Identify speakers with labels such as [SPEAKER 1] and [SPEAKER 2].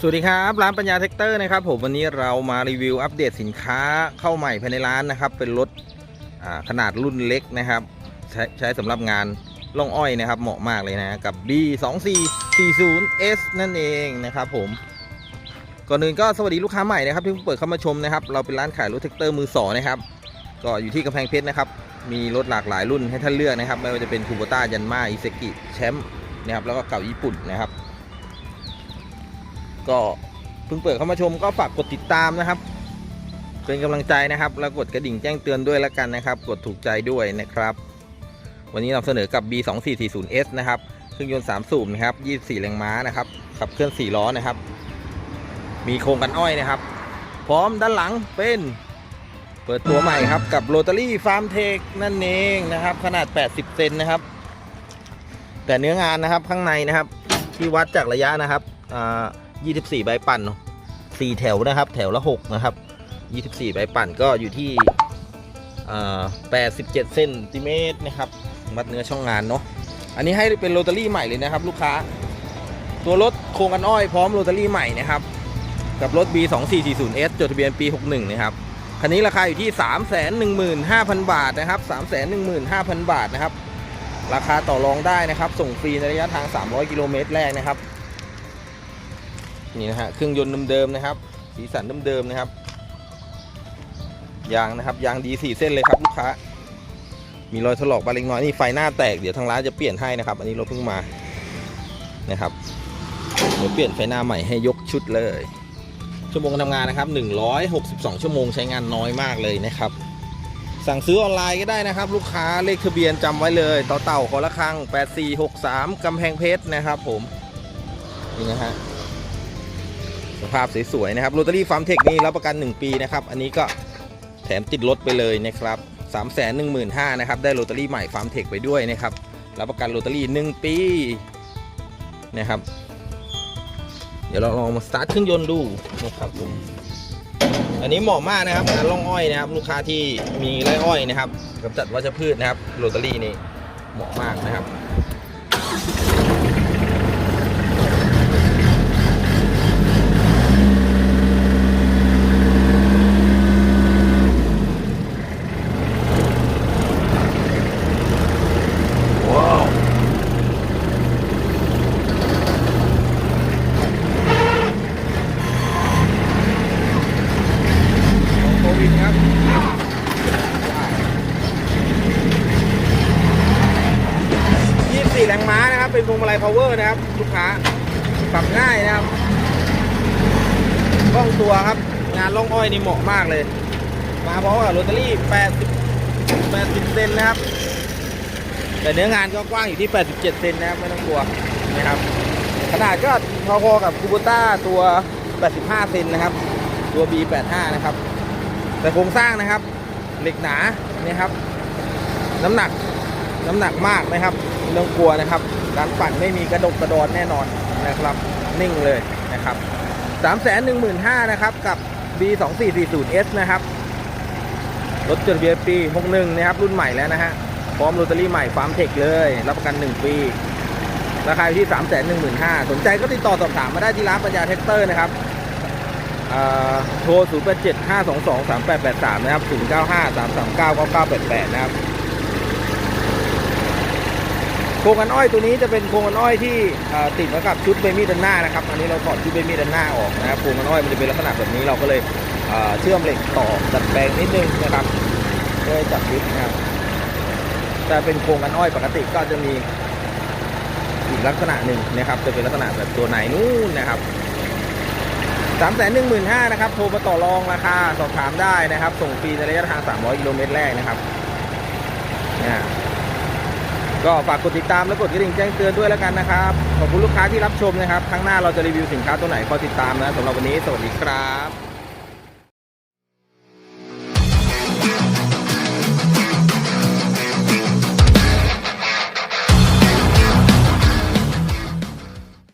[SPEAKER 1] สวัสดีครับร้านปัญญาเทคเตอร์นะครับผมวันนี้เรามารีวิวอัปเดตสินค้าเข้าใหม่ภายในร้านนะครับ เป็นรถขนาดรุ่นเล็กนะครับ ใช้ใช้สำหรับงานล่องอ้อยนะครับ เหมาะมากเลยนะกับ B 2 4 4 0 S นั่นเองนะครับผมก่อนอื่นก็สวัสดีลูกค้าใหม่นะครับที่เพิ่งเปิดเข้ามาชมนะครับ เราเป็นร้านขายรถเทคเตอร์มือสองนะครับก็อยู่ที่กำแพงเพชรนะครับ มีรถหลากหลายรุ่นให้ท่านเลือกนะครับ ไม่ว่าจะเป็นคูโบต้ายันมาอิเซกิแชมป์นะครับแล้วก็เก่าญี่ปุ่นนะครับ ก็เพิ่งเปิดเข้ามาชมก็ฝากกดติดตามนะครับ เป็นกำลังใจนะครับ แล้วกดกระดิ่งแจ้งเตือนด้วยแล้วกันนะครับ กดถูกใจด้วยนะครับ วันนี้นำเสนอกับ B 2 4 4 0 S นะครับเครื่องยนต์3สูบนะครับ24แรงม้านะครับขับเคลื่อน4ล้อนะครับ มีโครงกันอ้อยนะครับ พร้อมด้านหลังเป็นเปิดตัวใหม่ครับกับโรตารี่ฟาร์มเทคนั่นเองนะครับ ขนาด 80 เซนนะครับ แต่เนื้องานนะครับข้างในนะครับ ที่วัดจากระยะนะครับอ่า 24 ใบปั่นสี่แถวนะครับ แถวละ 6 นะครับ 24 ใบปั่นก็อยู่ที่87เซนติเมตรนะครับ มัดเนื้อช่องงานเนาะอันนี้ให้เป็นโรตารี่ใหม่เลยนะครับ ลูกค้า ตัวรถโครงกันอ้อยพร้อมโรตารี่ใหม่นะครับ กับรถ B 2 4 4 0 S จดทะเบียนปี 61 นะครับคันนี้ราคาอยู่ที่ 315,000 บาทนะครับ 315,000 บาทนะครับ ราคาต่อรองได้นะครับ ส่งฟรีในระยะทาง 300 กิโลเมตรแรกนะครับ นี่นะฮะเครื่องยนต์เดิมๆนะครับสีสันเดิมๆนะครับยางนะครับยางดีสี่เส้นเลยครับลูกค้า มีรอยถลอกบางเล็กน้อยนี่ไฟหน้าแตกเดี๋ยวทางร้านจะเปลี่ยนให้นะครับ อันนี้รถเพิ่งมานะครับเดี๋ยวเปลี่ยนไฟหน้าใหม่ให้ยกชุดเลย ชั่วโมงการทำงานนะครับ162 ชั่วโมงใช้งานน้อยมากเลยนะครับ สั่งซื้อออนไลน์ก็ได้นะครับ ลูกค้าเลขทะเบียนจำไว้เลยต่อเต่าขอละครัง8463กำแพงเพชรนะครับ ผมนี่นะฮะ สภาพสวยๆนะครับโรตารี่ฟาร์มเทคนี่รับประกัน 1 ปีนะครับ อันนี้ก็แถมติดรถไปเลยนะครับ3 1 5 0 0 0นะครับ ได้โรตารี่ใหม่ฟาร์มเทคไปด้วยนะครับ รับประกันโรตารี่ 1 ปีนะครับ เดี๋ยวเราลองมาสตาร์ทเครื่องยนต์ดูนะครับผมอันนี้เหมาะมากนะครับงานล่องอ้อยนะครับ ลูกค้าที่มีไร่อ้อยนะครับกำจัดวัชพืชนะครับโรตารี่นี่เหมาะมากนะครับ ว้าวโควิดครับยี่สี่ แรงม้านะครับ เป็นพวงมาลัย power นะครับ ลูกค้าปรับง่ายนะครับกล้องตัวครับ งานล่องอ้อยนี่เหมาะมากเลย มาพราะว่าโรตารี่ 80 80 เซนนะครับ แต่เนื้องานก็กว้างอยู่ที่ 87 เซนนะครับ ไม่ต้องกลัวนะครับ ขนาดก็พอๆกับคูโบต้าตัว 85 เซนนะครับ ตัว B85 นะครับ แต่โครงสร้างนะครับ เหล็กหนาเนี่ยครับ น้ำหนักน้ำหนักมากนะครับ ไม่ต้องกลัวนะครับ การปั่นไม่มีกระดกกระดอนแน่นอนนะครับ นิ่งเลยนะครับ315,000นะครับ กับ B2440S นะครับ รถจดทะเบียนปี61นะครับ รุ่นใหม่แล้วนะฮะ พร้อมโรตารี่ใหม่ฟาร์มเทคเลย รับประกัน 1 ปี ราคาอยู่ที่ 3 1 5 0 0 0สนใจก็ติดต่อสอบถามมาได้ที่ร้านปัญญาเทคเตอร์นะครับอ่าโทร 0 8 7 5 2 2 3 8 8 3 นะครับ 0 9 5 3 3 9 9 9 8 8 นะครับ ครงกันอ้อยตัวนี้จะเป็นโครงกันอ้อยที่ติดมากับชุดเบมี่ด้านหน้านะครับอันนี้เราถอดชุดเบมี่ด้านหน้าออกนะครับโครงกันอ้อยมันจะเป็นลักษณะแบบนี้เราก็เลยเชื่อมเหล็กต่อดัดแปลงนิดนึงนะครับเพื่อจับยึดนะครับแต่เป็นโครงกันอ้อยปกติก็จะมีอีกลักษณะหนึ่งนะครับ จะเป็นลักษณะแบบตัวไหนนู่นนะครับสามแสนหนึ่งหมื่นห้านะครับ โทรมาต่อรองราคาสอบถามได้นะครับ ส่งฟรีในระยะทาง300กิโลเมตรแรกนะครับเนี่ย ก็ฝากกดติดตามและกดกระดิ่งแจ้งเตือนด้วยแล้วกันนะครับ ขอบคุณลูกค้าที่รับชมนะครับ ครั้งหน้าเราจะรีวิวสินค้าตัวไหนก็ติดตามนะสำหรับวันนี้สวัสดีครับ